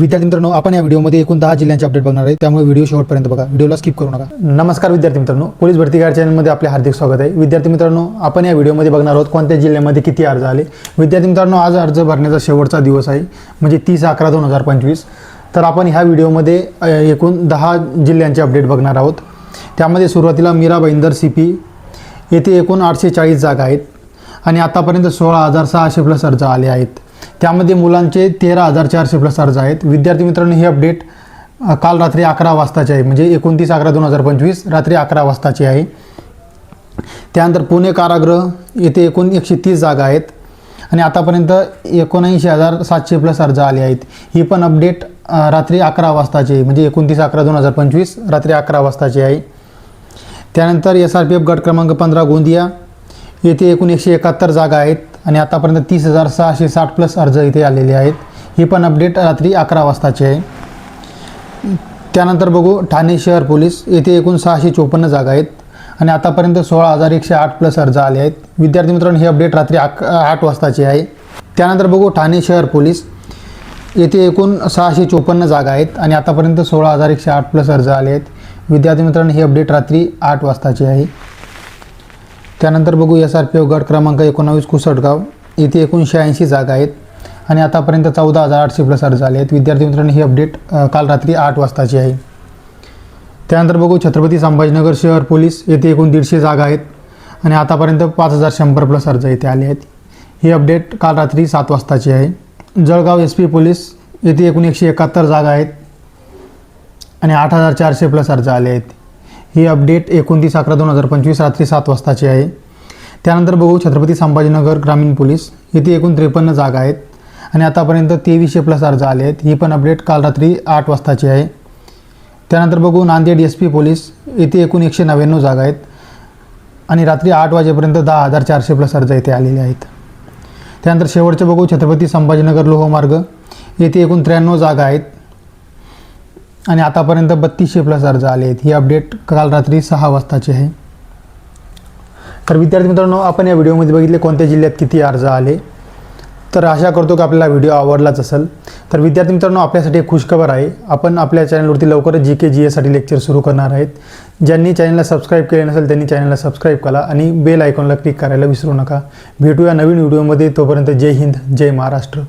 विद्यार्थी मित्रांनो आपण या व्हिडिओमध्ये एकूण दहा जिल्ह्यांचे अपडेट बघणार आहे. त्यामुळे व्हिडिओ शेवटपर्यंत बघा. व्हिडिओला स्किप करू नका. नमस्कार विद्यार्थी मित्रांनो. पोलीस भरती गाईड चॅनलमध्ये आपले हार्दिक स्वागत आहे. विद्यार्थी मित्रांनो आपण या व्हिडिओमध्ये बघणार आहोत कोणत्या जिल्ह्यामध्ये किती अर्ज आले. विद्यार्थी मित्रांनो आज अर्ज भरण्याचा शेवटचा दिवस आहे. म्हणजे तीस अकरा दोन हजार पंचवीस. तर आपण ह्या व्हिडिओमध्ये एकूण दहा जिल्ह्यांचे अपडेट बघणार आहोत. त्यामध्ये सुरुवातीला मीरा भाईंदर सी पी येथे एकूण आठशे चाळीस जागा आहेत. आणि आतापर्यंत सोळा हजार सहाशे प्लस अर्ज आले आहेत. त्यामध्ये मुलांचे तेरा हजार चारशे प्लस अर्ज आहेत. विद्यार्थी मित्रांनो हे अपडेट काल रात्री अकरा वाजताचे आहे. म्हणजे एकोणतीस अकरा दोन हजार पंचवीस रात्री अकरा वाजताची आहे. त्यानंतर पुणे कारागृह येथे एकूण एकशे तीस जागा आहेत. आणि आतापर्यंत एकोणऐंशी हजार सातशे प्लस अर्ज आले आहेत ही पण अपडेट रात्री अकरा वाजताची आहे. म्हणजे एकोणतीस अकरा दोन हजार पंचवीस रात्री अकरा वाजताची आहे. त्यानंतर एस आर पी एफ गट क्रमांक पंधरा गोंदिया येथे एकूण एकशे एकाहत्तर जागा आहेत. आणि आतापर्यंत तीस हजार सहाशे साठ प्लस अर्ज इथे आलेले आहेत. ही पण अपडेट रात्री अकरा वाजताची आहे. त्यानंतर बघू ठाणे शहर पोलीस. येथे एकूण सहाशे चोपन्न जागा आहेत. आणि आतापर्यंत सोळा हजार एकशे आठ प्लस अर्ज आले आहेत. विद्यार्थी मित्रांनो ही अपडेट रात्री अक आठ वाजताची आहे. त्यानंतर बघू ठाणे शहर पोलीस. येथे एकूण सहाशे चोपन्न जागा आहेत. आणि आतापर्यंत सोळा हजार एकशे आठ प्लस अर्ज आले आहेत. विद्यार्थी मित्रांनो ही अपडेट रात्री आठ वाजताची आहे. त्यानंतर बघू एस आर पी एफ गट क्रमांक एकोणावीस कुसटगाव. येथे एकोणशे ऐंशी जागा आहेत. आणि आतापर्यंत चौदा हजार आठशे प्लस अर्ज आले आहेत. विद्यार्थी मित्रांनो ही अपडेट काल रात्री आठ वाजताची आहे. त्यानंतर बघू छत्रपती संभाजीनगर शहर पोलीस येथे एकूण दीडशे जागा आहेत. आणि आतापर्यंत पाच हजार शंभर प्लस अर्ज येथे आले आहेत. ही अपडेट काल रात्री सात वाजताची आहे. जळगाव एस पी पोलीस येथे एकूण एकशे एकाहत्तर जागा आहेत. आणि आठ हजार चारशे प्लस अर्ज आले आहेत. ही अपडेट एकोणतीस अकरा दोन हजार पंचवीस रात्री सात वाजताची आहे. त्यानंतर बघू छत्रपती संभाजीनगर ग्रामीण पोलीस. येथे एकूण त्रेपन्न जागा आहेत. आणि आतापर्यंत तेवीसशे प्लस अर्ज आले आहेत. ही पण अपडेट काल रात्री आठ वाजताची आहे. त्यानंतर बघू नांदेड एस पी पोलीस. येथे एकूण एकशे नव्याण्णव जागा आहेत. आणि रात्री आठ वाजेपर्यंत दहा हजार चारशे प्लस अर्ज येथे आलेले आहेत. त्यानंतर शेवटचे बघू छत्रपती संभाजीनगर लोहमार्ग. येथे एकूण त्र्याण्णव जागा आहेत. आणि आतापर्यंत बत्तीसशे प्लस अर्ज आले आहेत. ही अपडेट काल रात्री सहा वाजताची आहे. तर विद्यार्थी मित्रांनो आपण या व्हिडिओमध्ये बघितले कोणत्या जिल्ह्यात किती अर्ज आले. तर आशा करतो की आपल्याला व्हिडिओ आवडलाच असेल. तर विद्यार्थी मित्रांनो आपल्यासाठी एक खुशखबर आहे. आपण आपल्या चॅनलवरती लवकरच जी के जी एसाठी लेक्चर सुरू करणार आहेत. ज्यांनी चॅनलला सबस्क्राईब केले नसेल त्यांनी चॅनलला सबस्क्राईब करा आणि बेल आयकॉनला क्लिक करायला विसरू नका. भेटूया नवीन व्हिडिओमध्ये. तोपर्यंत जय हिंद जय महाराष्ट्र.